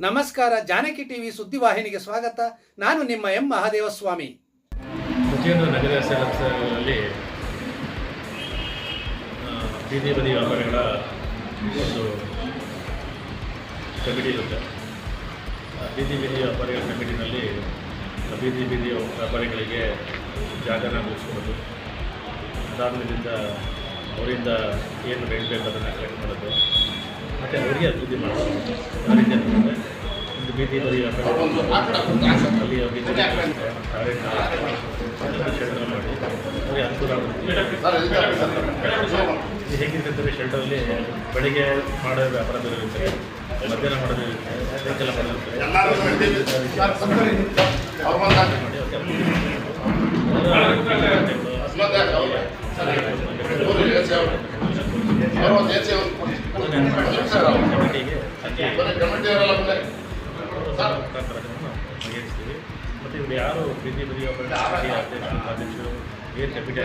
ನಮಸ್ಕಾರ ಜಾನಕಿ ಟಿವಿ ಸುದ್ದಿವಾಹಿನಿಗೆ ಸ್ವಾಗತ. ನಾನು ನಿಮ್ಮ ಎಂ. ಮಹಾದೇವಸ್ವಾಮಿ. ಪ್ರತಿಯೊಂದು ನಗರ ಸಲಸಲ್ಲಿ ಆ, ಬೀದಿ ಬದಿ ವ್ಯಾಪಾರಿಗಳ ಒಂದು ಕಮಿಟಿ ಇರುತ್ತೆ. ಆ ಬೀದಿ ಬೀದಿ ವ್ಯಾಪಾರಿಗಳ ಕಮಿಟಿನಲ್ಲಿ ಆ ಬೀದಿ ಬೀದಿ ವ್ಯಾಪಾರಿಗಳಿಗೆ ಜಾಗರಣ ಮುಗಿಸ್ಕೊಡೋದು ಅದಾದ್ಮೇಲಿಂದ ಅವರಿಂದ ಏನು ಬೇಕು ಅದನ್ನು ಕಲೆಕ್ಟ್ ಮಾಡೋದು. ಮತ್ತು ಅವರಿಗೆ ಅಭಿವೃದ್ಧಿ ಮಾಡೋದು. ಏನಂದರೆ ಬದಿ ವ್ಯಾಪಾರಿ ಅಲ್ಲಿ ಶೆಲ್ಟರ್ ಮಾಡಿ ಅವರಿಗೆ ಅನುಕೂಲ ಆಗುತ್ತೆ. ಶೆಲ್ಟರಲ್ಲಿ ಬೆಳಿಗ್ಗೆ ಮಾಡೋ ವ್ಯಾಪಾರ ಬೇರೆ ಇರುತ್ತೆ ಮಧ್ಯಾಹ್ನ ಮಾಡೋದು ಇರುತ್ತೆ ಎಲ್ಲ ಮಾಡೋದು ಇರುತ್ತೆ ಮಾಡಿ ಬಗೆಹರಿಸ್ತೀವಿ ಮತ್ತು ಇವ್ರು ಯಾರು ಬಿ ಜೆ ಪಿ ಅಧ್ಯಕ್ಷರು ಏನು ಕಮಿಟಿ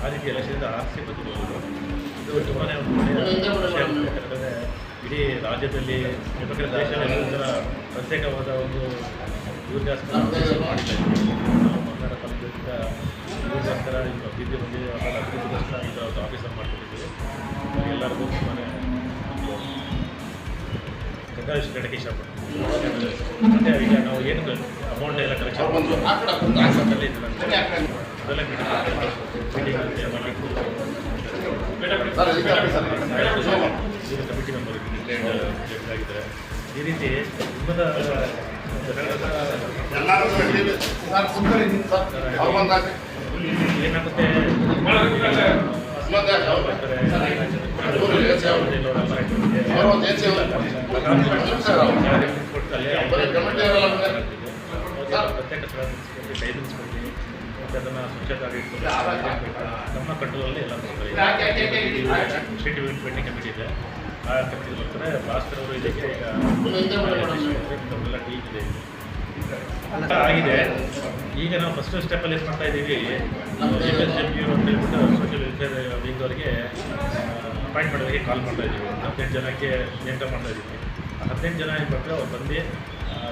ಆ ರೀತಿ ಎಲೆಕ್ಷನಿಂದ ಬಂದಿರೋದು ಇದು ತುಂಬಾ ಇಡೀ ರಾಜ್ಯದಲ್ಲಿ ದೇಶದಲ್ಲಿ ಒಂಥರ ಪ್ರತ್ಯೇಕವಾದ ಒಂದು ಇವ್ರಿಗೋಸ್ಕರ ಮಾಡಿಲ್ಲ ನಾವು ಕನ್ನಡ ಅಭಿವೃದ್ಧಿಗೋಸ್ಕರ ಈ ಥರ ಒಂದು ಮಾಡ್ಕೊಂಡಿದ್ದೀವಿ ಎಲ್ಲರಿಗೂ ತುಂಬಾ ಕಂಗ್ರಾಚುಲೇಟ್ ಹೇಳಕ್ಕೆ ಇಷ್ಟಪಡ್ತೀವಿ ಮತ್ತೆ ಈಗ ನಾವು ಏನು ಅಮೌಂಟ್ ಎಲ್ಲ ಕಲೆಕ್ಷನ್ ಅದೆಲ್ಲ ಕಮಿಟಿ ಮೆಂಬರ್ ಆಗಿದ್ದಾರೆ ಈ ರೀತಿ ತುಂಬದ ಏನಾಗುತ್ತೆ ಅದನ್ನು ಸ್ವಚ್ಛತಾಗಿ ನಮ್ಮ ಕಂಟ್ರೋಲಲ್ಲಿ ಎಲ್ಲ ಸ್ಟೇಟ್ ಕಮಿಟಿ ಇದೆ ಆ ಕಮಿಟಿ ಬರ್ತಾರೆ ಭಾಸ್ಕರ್ ಅವರು ಇದಕ್ಕೆ ಟೀಮ್ ಇದೆ ಆಗಿದೆ ಈಗ ನಾವು ಫಸ್ಟ್ ಸ್ಟೆಪ್ ಅಲ್ಲಿ ಮಾಡ್ತಾ ಇದ್ದೀವಿ ಎಂ ಎಸ್ ಹೇಳ್ಬಿಟ್ಟು ಸೋಷಿಯಲ್ ವೆಲ್ಫೇರ್ ವಿಂಗ್ ಅವರಿಗೆ ಅಪಾಯಿಂಟ್ ಮಾಡೋದಕ್ಕೆ ಕಾಲ್ ಮಾಡ್ತಾ ಇದ್ದೀವಿ. ಒಂದು ಹದಿನೆಂಟು ಜನಕ್ಕೆ ನೇಮಕ ಮಾಡ್ತಾ ಇದ್ದೀವಿ. ಆ ಹದಿನೆಂಟು ಜನ ಏನು ಬರ್ತಾರೆ ಅವ್ರು ಬಂದು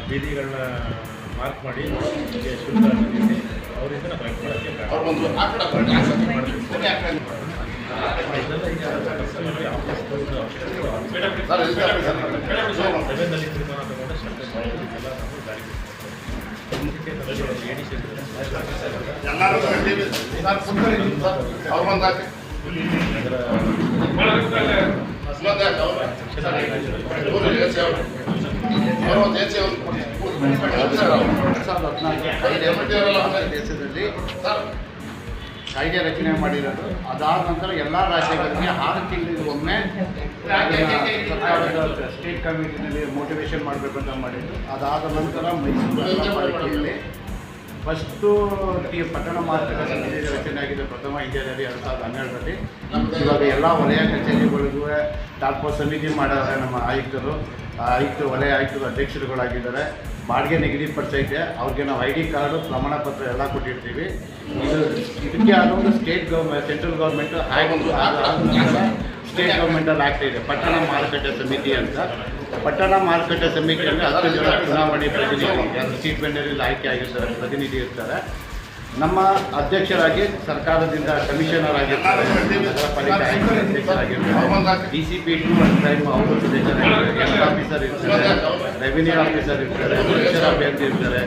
ಬೀದಿಗಳನ್ನ ಮಾರ್ಕ್ ಮಾಡಿ ನಮಗೆ ಶುಲ್ಕ ಅವರಿಂದ ನಾವು ಮಾಡೋಕ್ಕೆ ಇದೆಲ್ಲ ದೇಶದಲ್ಲಿ ಕಾಯ್ದೆ ರಚನೆ ಮಾಡಿರೋದು. ಅದಾದ ನಂತರ ಎಲ್ಲ ರಾಜ್ಯಗಳಿಗೆ ಆರು ತಿಂಗಳಿಗೆ ಒಮ್ಮೆ ಅದನ್ನ ಸರ್ಕಾರದ ಸ್ಟೇಟ್ ಕಮಿಟಿನಲ್ಲಿ ಮೋಟಿವೇಶನ್ ಮಾಡಬೇಕು ಅಂತ ಮಾಡಿದ್ದು ಅದಾದ ನಂತರ ಮೈಸೂರು ಫಸ್ಟು ಟಿ ಪಟ್ಟಣ ಮಾರುಕಟ್ಟೆ ಸಮಿತಿ ರಚನೆ ಆಗಿದೆ. ಪ್ರಥಮ ಇಂಡಿಯಾದಲ್ಲಿ ಎರಡು ಸಾವಿರದ ಹನ್ನೆರಡರಲ್ಲಿ. ಇವಾಗ ಎಲ್ಲ ವಲಯ ಕಚೇರಿಗಳಿಗೂ ಟಾಲ್ಪೋ ಸಮಿತಿ ಮಾಡಿದ್ದಾರೆ ನಮ್ಮ ಆಯುಕ್ತರು. ಆಯುಕ್ತ ವಲಯ ಆಯುಕ್ತರು ಅಧ್ಯಕ್ಷರುಗಳಾಗಿದ್ದಾರೆ. ಬಾಡಿಗೆ ನಿಗದಿಪಡಿಸೈತೆ ಅವ್ರಿಗೆ ನಾವು ಐ ಡಿ ಕಾರ್ಡು, ಪ್ರಮಾಣ ಪತ್ರ ಎಲ್ಲ ಕೊಟ್ಟಿರ್ತೀವಿ. ಇದು ಇದಕ್ಕೆ ಆದೊಂದು state government central government state ಗೌರ್ಮೆಂಟಲ್ಲಿ ಇದೆ. ಪಟ್ಟಣ ಮಾರುಕಟ್ಟೆ ಸಮಿತಿ ಅಂತ. ಪಟ್ಟಣ ಮಾರುಕಟ್ಟೆ ಸಮಿತಿಯಲ್ಲಿ ಹತ್ತು ಜನ ಚುನಾವಣೆ ಪ್ರತಿನಿಧಿ ಸೀಟ್ ಬೆಂಡರಲ್ಲಿ ಆಯ್ಕೆ ಆಗಿರ್ತಾರೆ, ಪ್ರತಿನಿಧಿ ಇರ್ತಾರೆ. ನಮ್ಮ ಅಧ್ಯಕ್ಷರಾಗಿ ಸರ್ಕಾರದಿಂದ ಕಮಿಷನರ್ ಆಗಿರ್ತಾರೆ. D C P two one time ಅವರು ಹೆಲ್ತ್ ಆಫೀಸರ್ ಇರ್ತಾರೆ ರೆವಿನ್ಯೂ ಆಫೀಸರ್ ಇರ್ತಾರೆ ಅಭ್ಯರ್ಥಿ ಇರ್ತಾರೆ.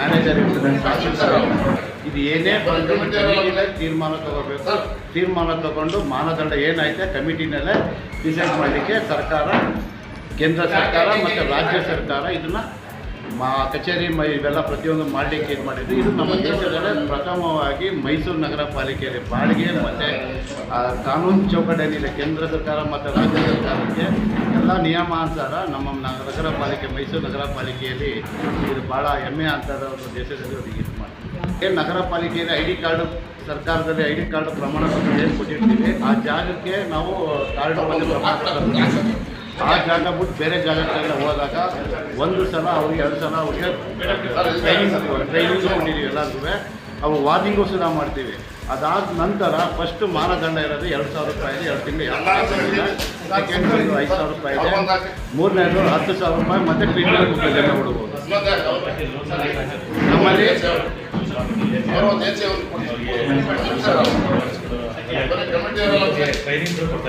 ಮ್ಯಾನೇಜರ್ ಇರ್ತಾರೆ ತಹಸೀಲ್ದಾರ್ ಇದು ಏನೇ ಬಂದರೂ ತೀರ್ಮಾನ ತಗೋಬೇಕು. ತೀರ್ಮಾನ ತಗೊಂಡು ಮಾನದಂಡ ಏನೈತೆ ಕಮಿಟಿನಲ್ಲೇ ಡಿಸೈಡ್ ಮಾಡಲಿಕ್ಕೆ ಸರ್ಕಾರ ಕೇಂದ್ರ ಸರ್ಕಾರ ಮತ್ತು ರಾಜ್ಯ ಸರ್ಕಾರ ಇದನ್ನು ಮಾ ಕಚೇರಿ ಮೈ ಇವೆಲ್ಲ ಪ್ರತಿಯೊಂದು ಮಾಡಲಿಕ್ಕೆ ಇದು ಮಾಡಿದ್ದು ಇದು ನಮ್ಮ ದೇಶದಲ್ಲೇ ಪ್ರಥಮವಾಗಿ ಮೈಸೂರು ನಗರ ಪಾಲಿಕೆಯಲ್ಲಿ ಬಾಡಿಗೆ ಮತ್ತು ಕಾನೂನು ಚೌಕಟ್ಟೇನಿದೆ. ಕೇಂದ್ರ ಸರ್ಕಾರ ಮತ್ತು ರಾಜ್ಯ ಸರ್ಕಾರಕ್ಕೆ ಎಲ್ಲ ನಿಯಮಾನುಸಾರ ನಮ್ಮ ನಗರ ಪಾಲಿಕೆ ಮೈಸೂರು ನಗರ ಪಾಲಿಕೆಯಲ್ಲಿ ಇದು ಭಾಳ ಹೆಮ್ಮೆ ಅಂತದ ಒಂದು ದೇಶದಲ್ಲಿ ಮಾಡ್ತೀವಿ ಏನು ನಗರ ಪಾಲಿಕೆಯಲ್ಲಿ ಐ ಡಿ ಕಾರ್ಡು ಸರ್ಕಾರದಲ್ಲಿ ಐ ಡಿ ಕಾರ್ಡ್ ಪ್ರಮಾಣ ಪತ್ರ ಏನು ಕೊಟ್ಟಿರ್ತೀವಿ, ಆ ಜಾಗಕ್ಕೆ ನಾವು ಕಾರ್ಡ್. ಆ ಜಾಗ ಬಿಟ್ಟು ಬೇರೆ ಜಾಗಕ್ಕೆಲ್ಲ ಹೋದಾಗ ಒಂದು ಸಲ ಅವ್ರಿಗೆ ಎರಡು ಸಲ ಅವ್ರಿಗೆ ಟ್ರೈನಿಂಗ್ ಟ್ರೈನಿಂಗ್ ಕೊಟ್ಟಿದ್ದೀವಿ ಎಲ್ಲರೂ ಅವು ವಾರ್ನಿಂಗು ಸಹ ಮಾಡ್ತೀವಿ. ಅದಾದ ನಂತರ ಫಸ್ಟ್ ಮಾನದಂಡ ಇರೋದು ಎರಡು ಸಾವಿರ ರೂಪಾಯಿ ಎರಡು ತಿಂಗಳು ಸೆಕೆಂಡ್ ಐದು ಸಾವಿರ ರೂಪಾಯಿ ಇದೆ. ಮೂರನೇದು ಹತ್ತು ಸಾವಿರ ರೂಪಾಯಿ ಮತ್ತೆ ಕ್ವಿಂಟಲ್ ಮುಖದಲ್ಲಿ ನೋಡ್ಬೋದು ಅವರು ಟ್ರೈನಿಂಗ್ ಕೊಡ್ತಾರೆ